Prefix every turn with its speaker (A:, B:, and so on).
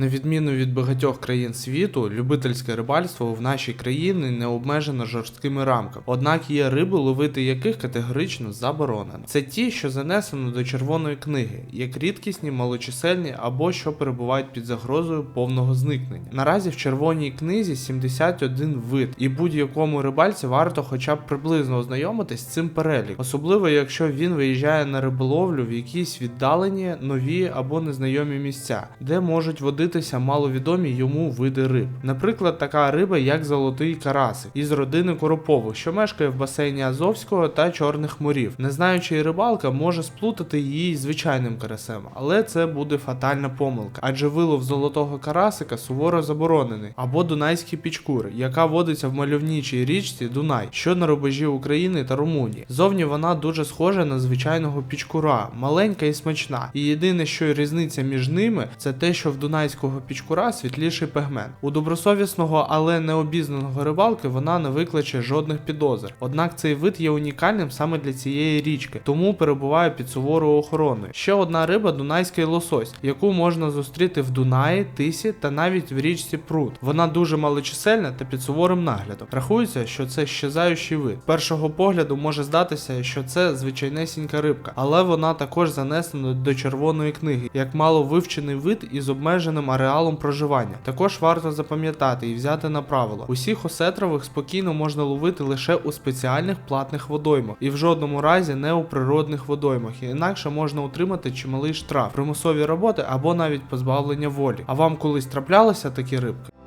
A: На відміну від багатьох країн світу, любительське рибальство в нашій країні не обмежено жорсткими рамками. Однак є риби, ловити яких категорично заборонено. Це ті, що занесено до червоної книги, як рідкісні, малочисельні або що перебувають під загрозою повного зникнення. Наразі в червоній книзі 71 вид, і будь-якому рибальці варто хоча б приблизно ознайомитись з цим переліком, особливо якщо він виїжджає на риболовлю в якісь віддалені, нові або незнайомі місця, де можуть водитися маловідомі йому види риб. Наприклад, така риба, як золотий карасик із родини коропових, що мешкає в басейні Азовського та Чорних морів. Незнаючий рибалка може сплутати її звичайним карасем, але це буде фатальна помилка, адже вилов золотого карасика суворо заборонений, або дунайські пічкури, яка водиться в мальовничій річці Дунай, що на рубежі України та Румунії. Зовні вона дуже схожа на звичайного пічкура, маленька і смачна. І єдине, що різниця між ними, це те, що в дунайського пічкура світліший пегмент. У добросовісного, але необізнаного рибалки вона не викличе жодних підозр. Однак цей вид є унікальним саме для цієї річки, тому перебуває під суворою охороною. Ще одна риба дунайський лосось, яку можна зустріти в Дунаї, Тисі та навіть в річці Прут. Вона дуже малочисельна та під суворим наглядом. Рахується, що це щезаючий вид. Першого погляду може здатися, що це звичайнесінька рибка, але вона також занесена до червоної книги, як мало вивчений вид із обмеженим ареалом проживання. Також варто запам'ятати і взяти на правило: усіх осетрових спокійно можна ловити лише у спеціальних платних водоймах, і в жодному разі не у природних водоймах, інакше можна отримати чималий штраф, примусові роботи або навіть позбавлення волі. А вам колись траплялися такі рибки?